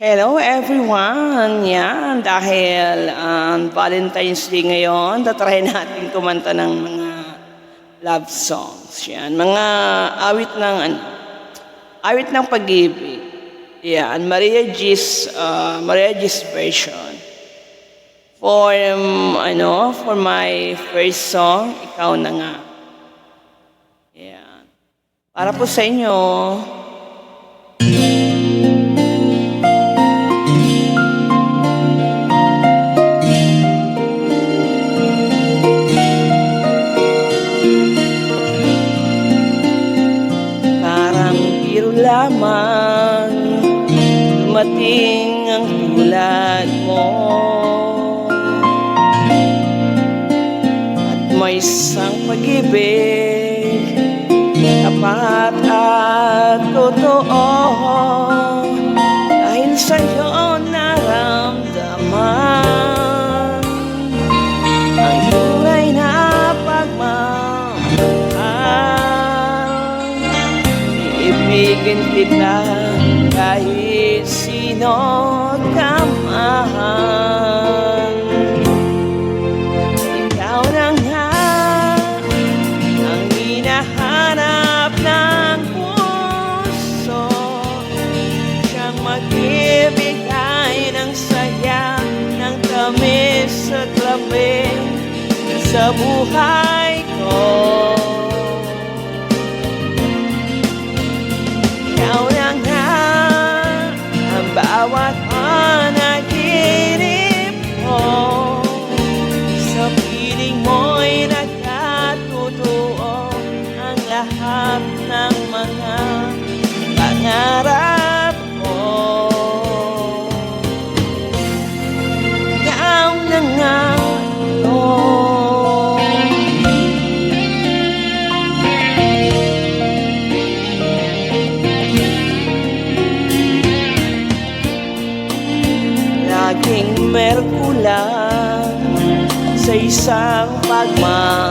Hello everyone! Yan, dahil um, Valentine's Day ngayon, tatry natin kumanta ng mga love songs. Yan, mga awit ng ano, awit ng pag-ibig. Yan, Maria G's, uh, Maria G's version. For, um, ano, for my first song, Ikaw na nga. Yan. Para po sa inyo, lamang Dumating ang tulad mo. At may isang pag-ibig Tapat at totoo Iibigin kita kahit sino ka man Ikaw na nga ang hinahanap ng puso. Siyang magbibigay ng saya ng tamis at lamig sa buhay ko isang pagmamahal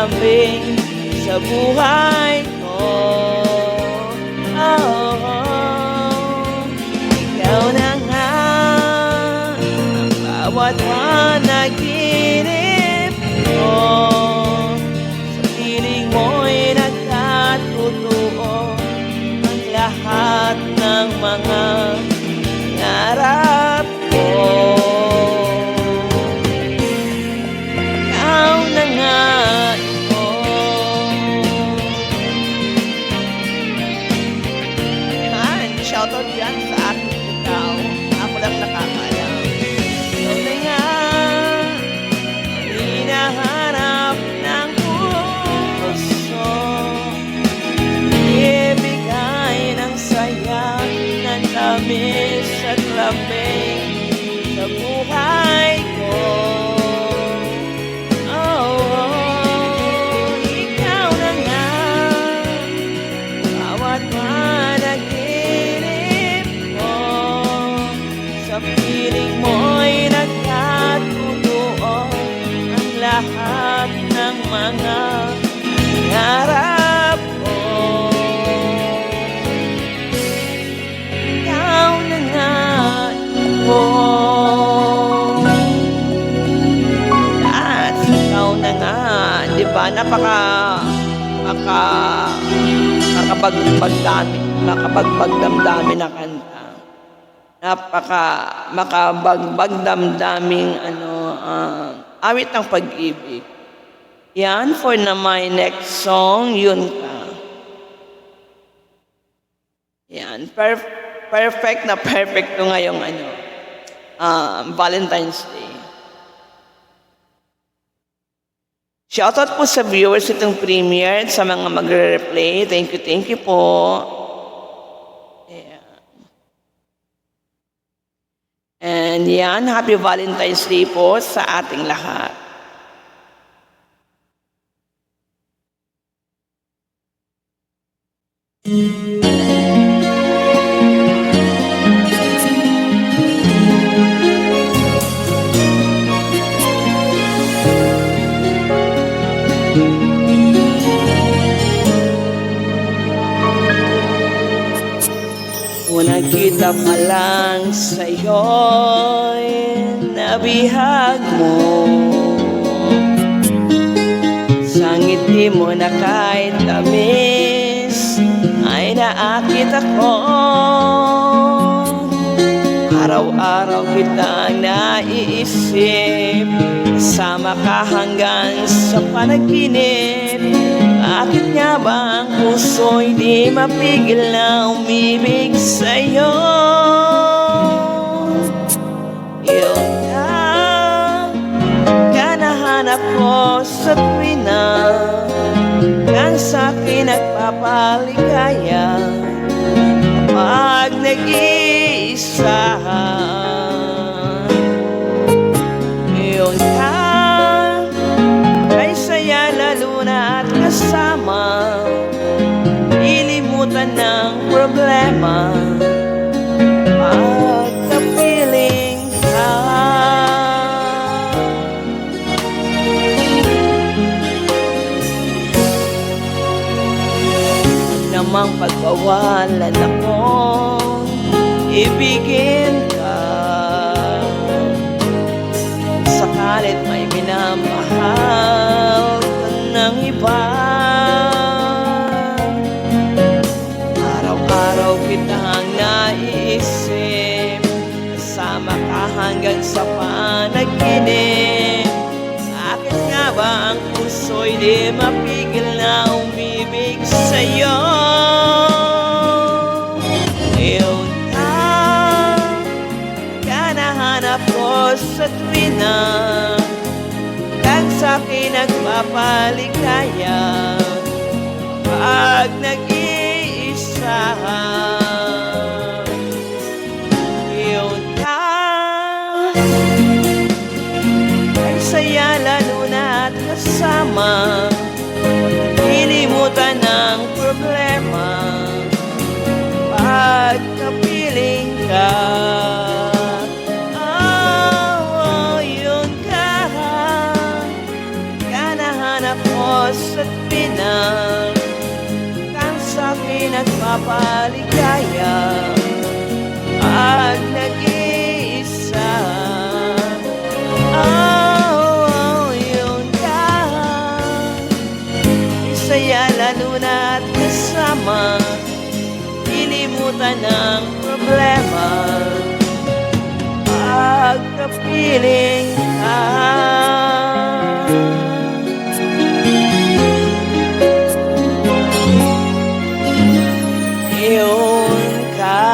lambing sa buhay ko oh, Ikaw na nga ang bawat panaginip ko Sa piling mo'y nagkatutuo Ang lahat ng mga tamis at lamig sa buhay Napaka Maka makabagbagdami, makabagbagdamdami na kanta. Napaka makabagbagdamdaming ano, ah, awit ng pag-ibig. Yan for na my next song, yun ka. Per- perfect na perfect to ngayong ano, um, Valentine's Day. Shoutout po sa viewers itong premiere at sa mga magre-replay. Thank you, thank you po. Ayan. And yan, happy Valentine's Day po sa ating lahat. Unang kita pa lang sa'yo'y nabihag mo. Sa ngiti mo na kahit tamis ay naakit ako. Araw-araw kitang naiisip Kasama ka hanggang sa panaginip Bakit nga ba ang puso'y di mapigil na umibig sa'yo? Yun ka, kanahanap ko sa tuwina Kang sa'kin nagpapaligaya Kapag nag-iisa problema. Pagkapiling ka. Namang pagbawalan ako. Ibigin ka. Sakalit may minamahal ng iba sa panaginip Bakit nga ba ang puso'y di mapigil na umibig sa'yo? Ngayon ka, kanahanap ko sa tuwina Kang sa'kin nagpapaligaya Pag nag-iisa kasama Ilimutan ng problema. Pagkapiling ka. Oh, yun ka. Kanahanap ko sa pinang Kang sa'kin nagpapaligaya Pag Pagkapiling ka Yun ka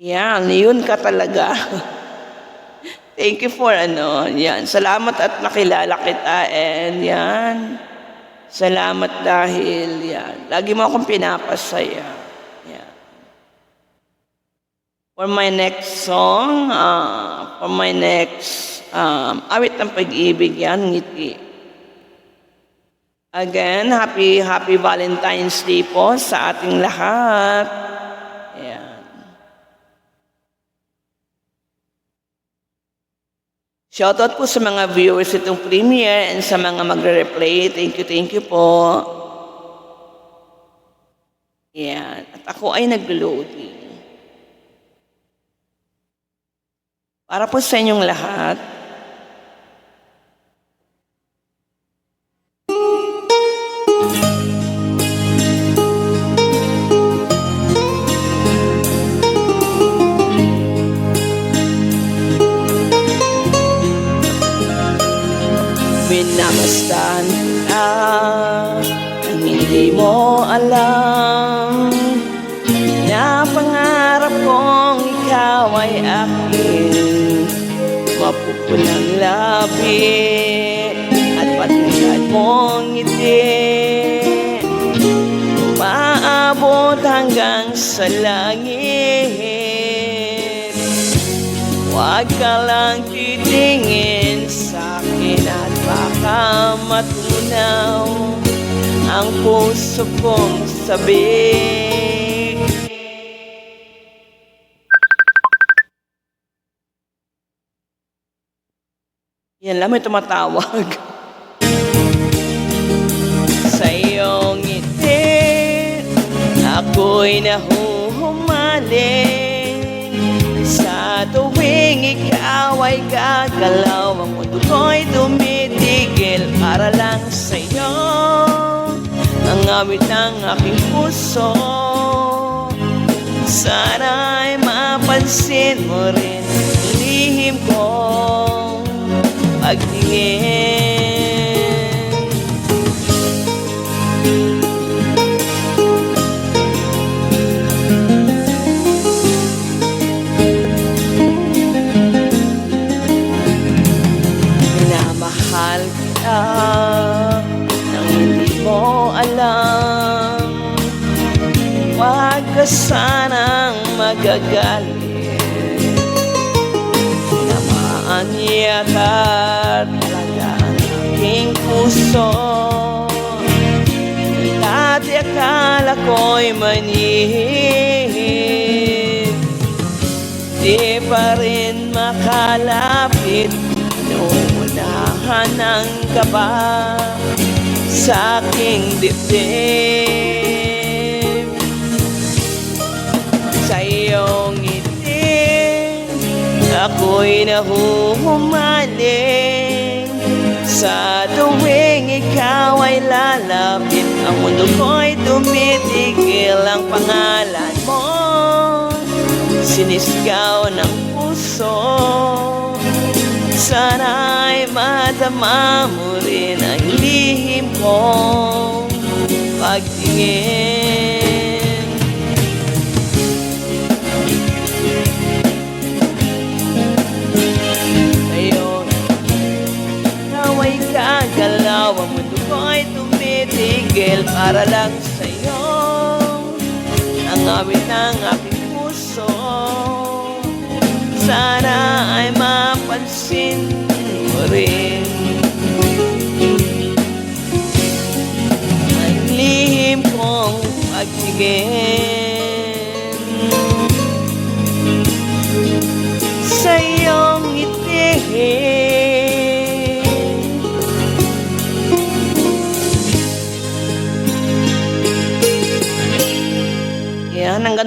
Yan, yun ka talaga. Thank you for ano, yan. Salamat at nakilala kita and yan. Salamat dahil yan. Lagi mo akong pinapasaya. Yan. For my next song, ah, for my next um, awit ng pag-ibig yan, ngiti. Again, happy happy Valentine's Day po sa ating lahat. Yan. Shoutout po sa mga viewers itong premiere and sa mga magre-replay. Thank you, thank you po. Yan. At ako ay nag-loading. Para po sa inyong lahat, Minamastahan kita Hindi mo alam Mapupulang labi At patingkad mong ngiti Maabot hanggang sa langit Huwag ka lang titingin sa akin at baka matunaw ang puso kong sabik. Yan lang, may tumatawag. sa iyong ngiti, ako'y nahuhumaling. Sa tuwing ikaw ay gagalaw, ang mundo ko'y tumitigil para lang sa'yo. Ang awit ng aking puso, sana'y mapansin mo rin pagtingin. Minamahal kita nang hindi mo alam. Huwag ka sanang magagalit. Tinamaan yata aking puso. Dati akala ko'y manihid Di pa rin makalapit Inuunahan ng kaba Sa aking dibdib. Sa iyong ngiti Ako'y nahuhumaling Sa tuwing ikaw ay lalapit Ang mundo ko'y tumitigil Ang pangalan mo. Sinisigaw ng puso Sana'y madama mo rin Ang lihim kong pagtingin gagalaw Ang mundo ko'y tumitigil Para lang sa'yo. Ang awit ng aking puso Sana ay mapansin mo rin. Ang lihim kong pagtigin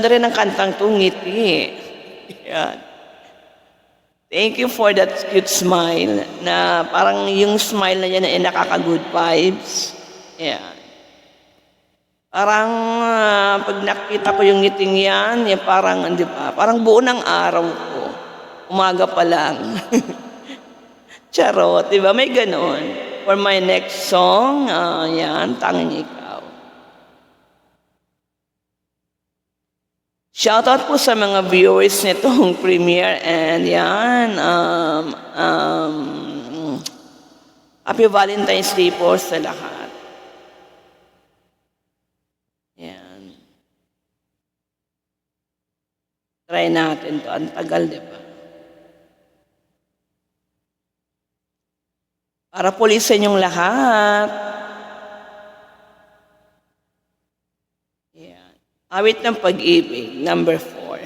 ganda rin ng kantang to, ngiti. Yan. Thank you for that cute smile na parang yung smile na yan ay nakaka-good vibes. Yan. Parang ah, pag nakita ko yung ngiting yan, yan parang, di ba, parang buo ng araw ko. Umaga pa lang. Charot, di ba? May ganon. For my next song, ah, yan, tanging ikaw. Shoutout po sa mga viewers nitong premiere and yan, um, um, Happy Valentine's Day po sa lahat. Yan. Try natin to. Ang tagal, di ba? Para pulisin yung lahat. Awit ng pag-ibig, number four.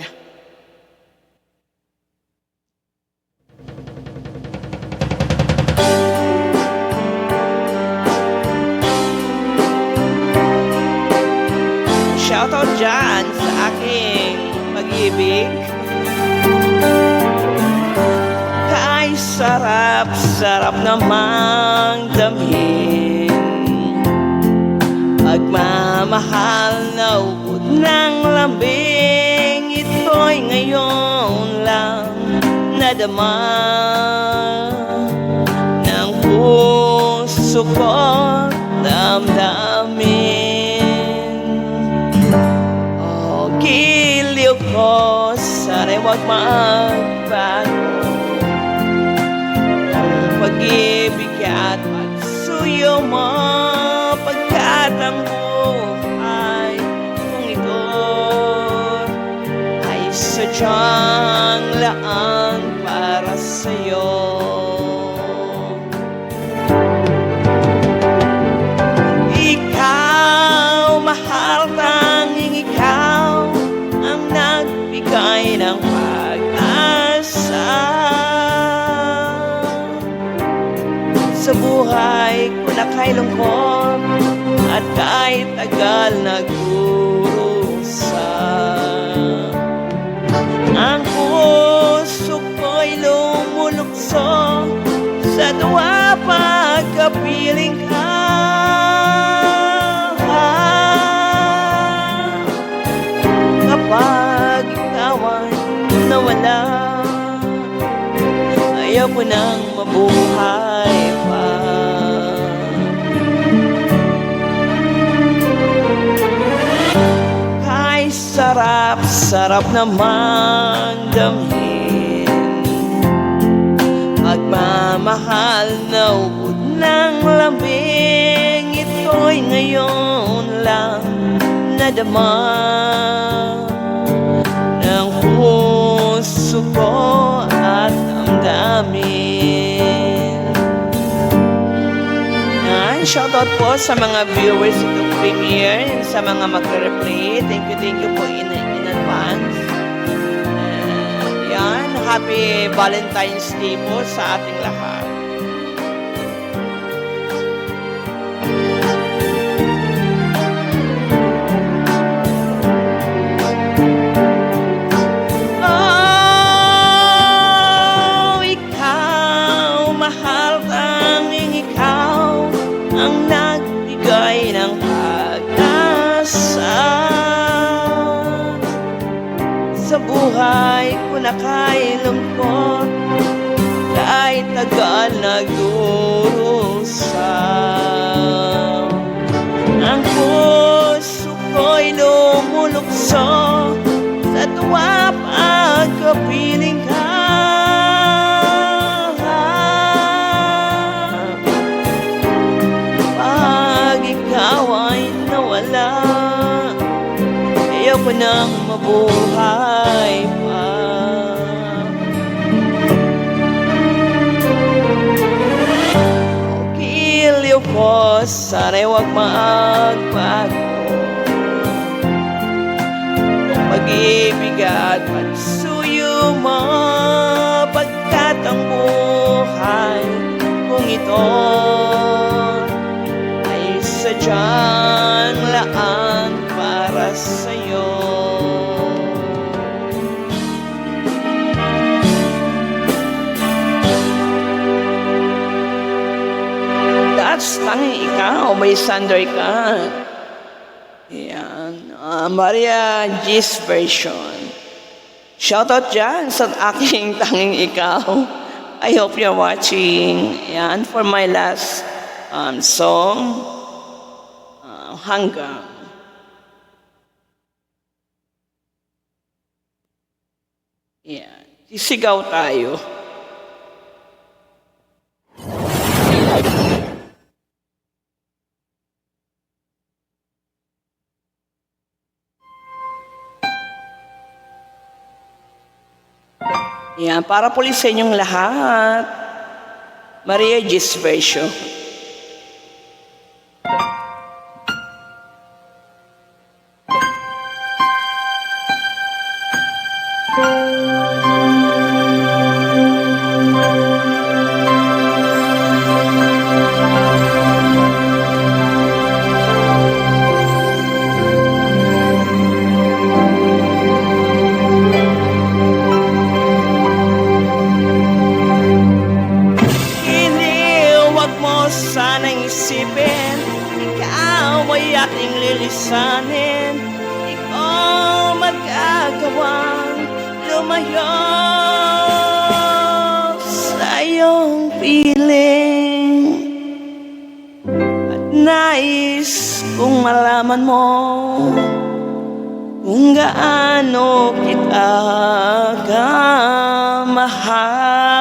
Shoutout dyan sa aking pag-ibig. Kay sarap-sarap namang damhin Pagmamahal na gabing ito'y ngayon lang nadama. Ng puso ko damdamin. O oh, ko sana'y wag magbago. Ang pag-ibig at pagsuyo mo. Sadyang laan para sa'yo. Ikaw, mahal tanging ikaw Ang nagbigay ng pag-asa. Sa buhay ko na kay At kahit tagal nagdurusa ko'y lumulukso Sa tuwa pagkapiling ka. Kapag ikaw ay nawala Ayaw ko nang mabuhay pa. Sarap, sarap naman damhin Pagmamahal na ubod ng lambing Ito'y ngayon lang nadama Ng puso ko at damdamin Yan, shoutout po sa mga viewers itong premiere and sa mga magre-replay. Thank you, thank you po in, in advance. And yan, happy Valentine's Day po sa ating lahat. Oh, ikaw, mahal tanging ikaw ang nagbigay pag-asa sa buhay ko na kay lungkot kahit tagal nagdurusa ang puso ko'y lumulukso sa tuwa pagkapiling sana'y huwag magbago Kung pag-ibig at pagsuyo mo Pagkat ang buhay kung ito may sander ka. Yan. Ah, Maria G's version. Shoutout dyan sa aking tanging ikaw. I hope you're watching. Yan, for my last um, song, uh, Hanggang. Yan. Sisigaw tayo. Yan, para po sa inyong lahat. Maria G's magagawang lumayo Sa iyong piling At nais kong malaman mo kung gaano kita kamahal.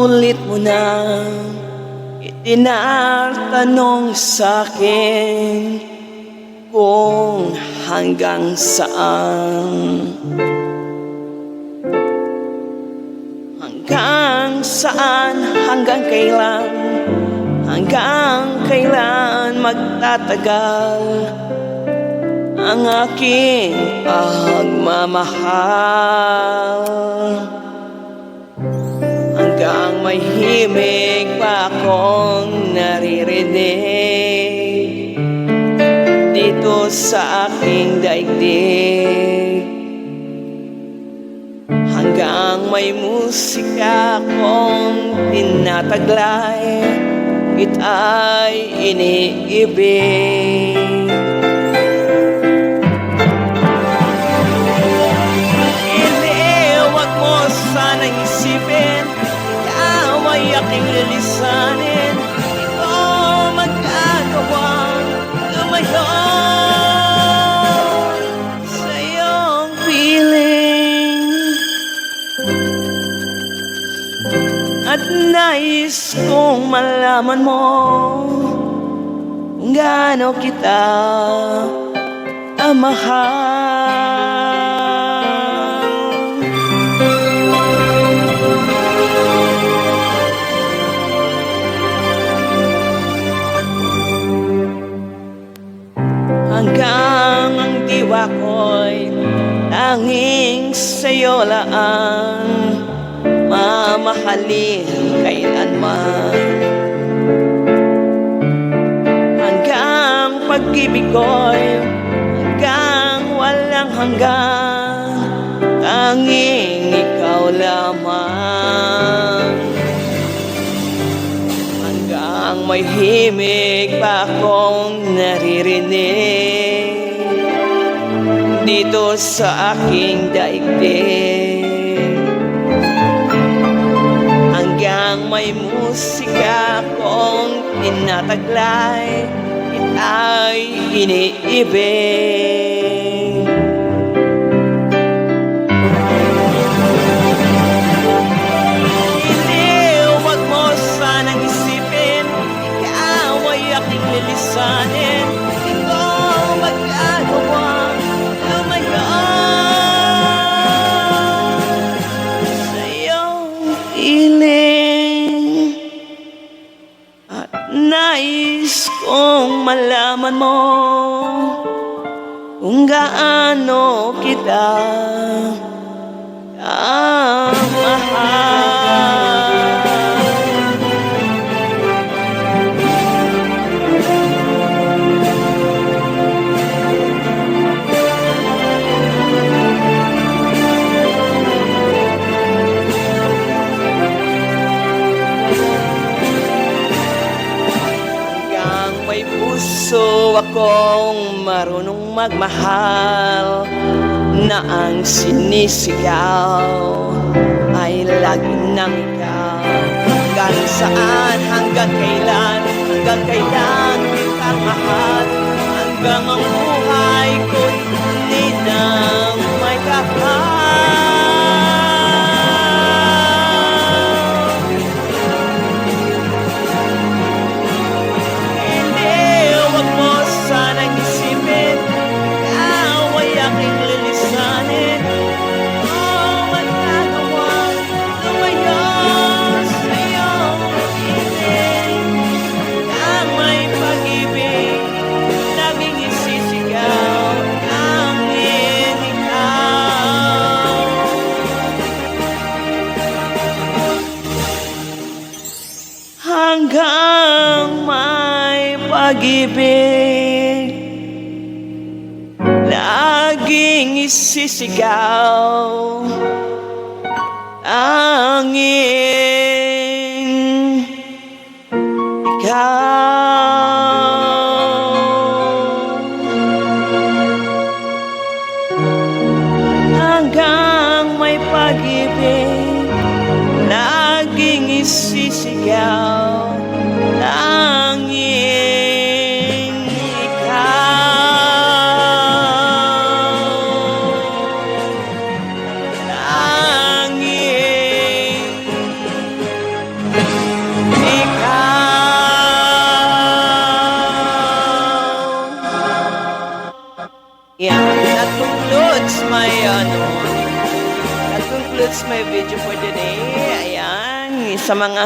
Ulit mo na itinatanong sa akin kung hanggang saan. Hanggang saan, hanggang kailan Hanggang kailan magtatagal Ang aking pagmamahal Hanggang may himig pa akong naririnig Dito sa aking daigdig. Hanggang may musika akong tinataglay Kita'y iniibig Ay aking lilisanin. Ikaw magagawang lumayo Sa iyong piling. At nais kong malaman mo Kung gaano kita amahal tanging sa'yo lang Mamahalin kailanman. Hanggang pag-ibig ko'y hanggang walang hanggan Tanging ikaw lamang. Hanggang may himig pa akong naririnig Dito sa aking daigdig. Hanggang may musika akong tinataglay Ita'y iniibig kita. Kamahal Hanggang may puso akong marunong magmahal Na ang sinisigaw ay lagi ng ikaw. Hanggang saan, hanggang kailan, hanggang kailan kita mahal? Hanggang ang buhay ko'y hindi nang may kapal pag-ibig. Laging isisigaw Tanging concludes my ano, that concludes my video for today. Ayan, sa mga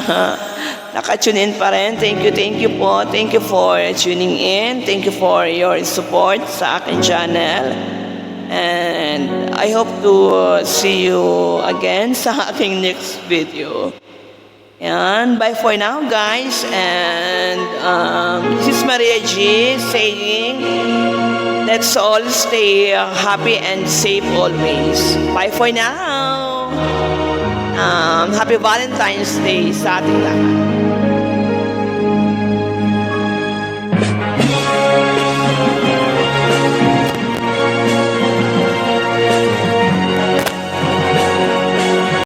naka-tune in pa rin, thank you, thank you po. Thank you for tuning in. Thank you for your support sa akin channel. And I hope to uh, see you again sa aking next video. Yan, bye for now guys. And um, this is Maria G saying, let's all stay happy and safe always. Bye for now. Um, happy Valentine's Day sa ating lahat.